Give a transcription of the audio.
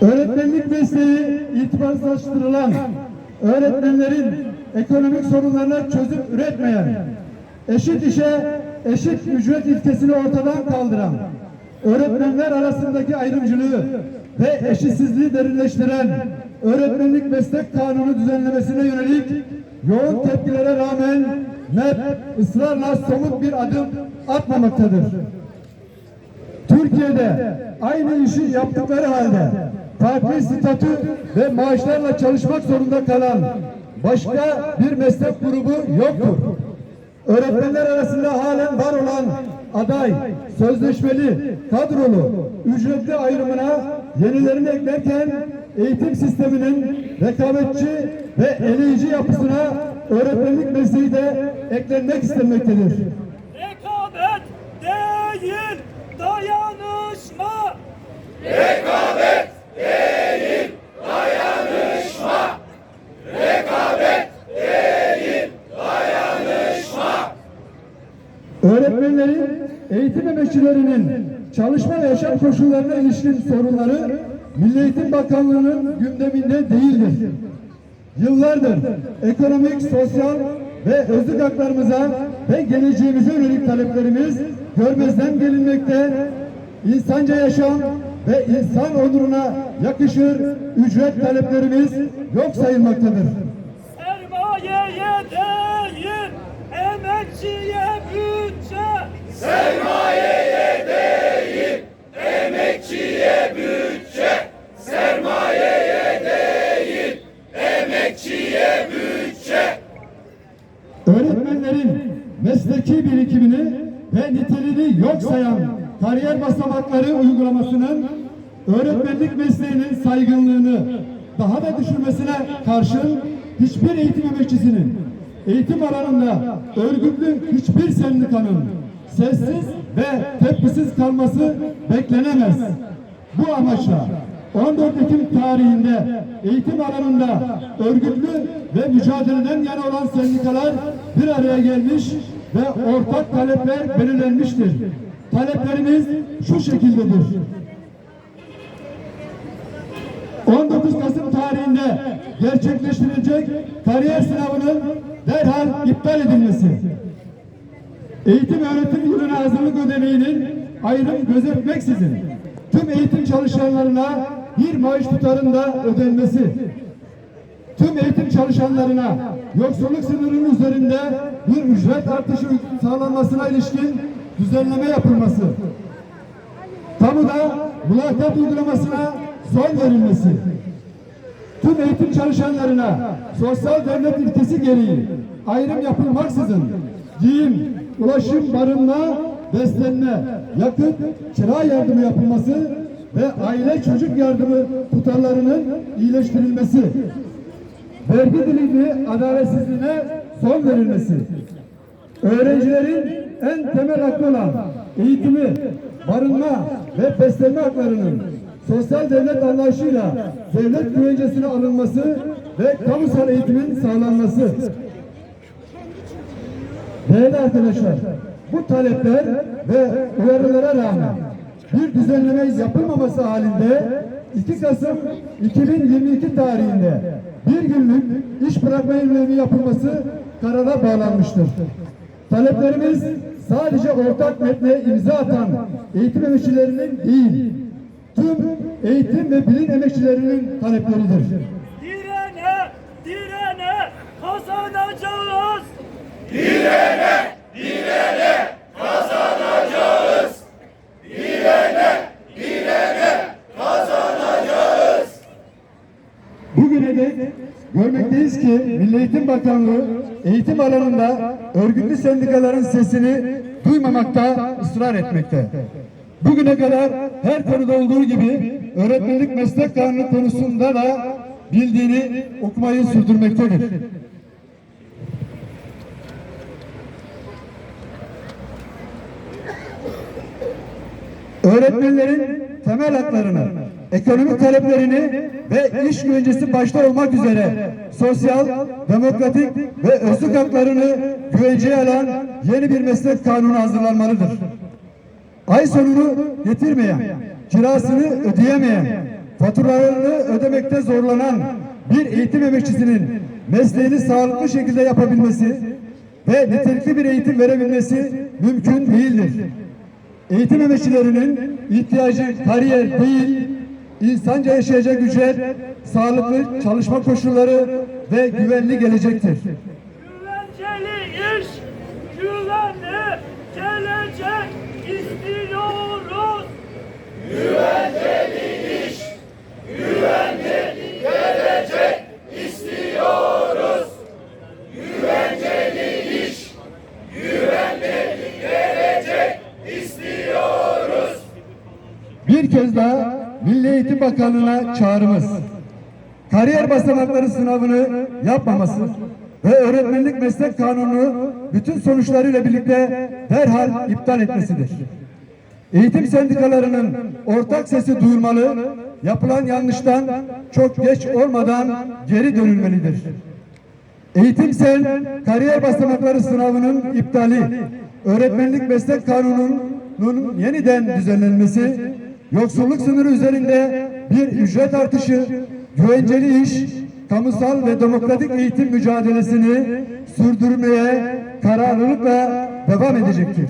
Öğretmenlik mesleği itibarsızlaştırılan, öğretmenlerin ekonomik sorunlarına çözüm üretmeyen, eşit işe eşit ücret ilkesini ortadan kaldıran, öğretmenler arasındaki ayrımcılığı ve eşitsizliği derinleştiren öğretmenlik meslek kanunu düzenlemesine yönelik yoğun tepkilere rağmen MEP ısrarla somut bir adım atmamaktadır. Türkiye'de aynı işi yaptıkları halde farklı statü ve maaşlarla çalışmak zorunda kalan başka bir meslek grubu yoktur. Öğretmenler arasında halen var olan aday, sözleşmeli, kadrolu, ücretli ayrımına yenilerini eklerken eğitim sisteminin rekabetçi ve eleyici yapısına öğretmenlik mesleği de eklenmek istenmektedir. Rekabet değil dayanışma. Öğretmenlerin, eğitim emekçilerinin çalışma ve yaşam koşullarına ilişkin sorunları Milli Eğitim Bakanlığı'nın gündeminde değildir. Yıllardır ekonomik, sosyal ve özlük haklarımıza ve geleceğimize yönelik taleplerimiz görmezden gelinmekte, insanca yaşam ve insan onuruna yakışır ücret taleplerimiz yok sayılmaktadır. Sermayeye değil emekçiye bütçe. Öğretmenlerin mesleki birikimini ve niteliğini yok sayan kariyer basamakları uygulamasının öğretmenlik mesleğinin saygınlığını daha da düşürmesine karşın hiçbir eğitim emekçisinin eğitim alanında örgütlü hiçbir sendikanın sessiz ve tepkisiz kalması beklenemez. Bu amaçla 14 Ekim tarihinde eğitim alanında örgütlü ve mücadeleden yana olan sendikalar bir araya gelmiş ve ortak talepler belirlenmiştir. Taleplerimiz şu şekildedir. 19 Kasım tarihinde gerçekleştirilecek kariyer sınavının derhal iptal edilmesi. Eğitim öğretim yılına hazırlık ödeneğinin ayrım gözetmeksizin tüm eğitim çalışanlarına bir maaş tutarında ödenmesi. Tüm eğitim çalışanlarına yoksulluk sınırının üzerinde bir ücret artışı sağlanmasına ilişkin düzenleme yapılması. Kamuda mülakat uygulamasına son verilmesi. Tüm eğitim çalışanlarına sosyal devlet ilkesi gereği ayrım yapılmaksızın giyim, ulaşım, barınma, beslenme, yakıt, kira yardımı yapılması ve aile çocuk yardımı tutarlarının iyileştirilmesi. Vergi dilimi adaletsizliğine son verilmesi. Öğrencilerin en temel hakkı olan eğitimi, barınma ve beslenme haklarının sosyal devlet anlayışıyla devlet güvencesine alınması ve kamusal eğitimin sağlanması. Değerli arkadaşlar, bu talepler ve uyarılara rağmen bir düzenleme yapılmaması halinde 2 Kasım 2022 tarihinde bir günlük iş bırakma eylemi yapılması karara bağlanmıştır. Taleplerimiz sadece ortak metne imza atan eğitim emekçilerinin değil, tüm eğitim ve bilim emekçilerinin talepleridir. Direne, direne kazanacağız. Bugüne dek görmekteyiz ki Milli Eğitim Bakanlığı eğitim alanında örgütlü sendikaların sesini duymamakta ısrar etmekte. Bugüne kadar her konuda olduğu gibi öğretmenlik meslek kanunu konusunda da bildiğini okumayı sürdürmektedir. Öğretmenlerin temel haklarını, ekonomik taleplerini ve iş güvencesi başta olmak üzere sosyal, demokratik ve özlük haklarını güvenceye alan yeni bir meslek kanunu hazırlanmalıdır. Ay sonunu getirmeyen, kirasını ödeyemeyen, faturalarını ödemekte zorlanan bir eğitim emekçisinin mesleğini sağlıklı şekilde yapabilmesi ve nitelikli bir eğitim verebilmesi mümkün değildir. Eğitim emekçilerinin ihtiyacı kariyer değil, insanca yaşayacak ücret, sağlıklı çalışma koşulları ve güvenli gelecektir. Güvenceli iş, güvenli gelecek istiyoruz. Bir kez daha Milli Eğitim Bakanlığı'na çağrımız. Kariyer basamakları sınavını yapmaması ve öğretmenlik meslek kanunu bütün sonuçlarıyla birlikte derhal iptal etmesidir. Eğitim sendikalarının ortak sesi duyulmalı, yapılan yanlıştan çok geç olmadan geri dönülmelidir. Eğitimsel kariyer basamakları sınavının iptali, öğretmenlik meslek kanununun yeniden düzenlenmesi, yoksulluk sınırı üzerinde bir ücret artışı, güvenceli iş, kamusal ve demokratik eğitim mücadelesini sürdürmeye kararlılıkla devam edecektir.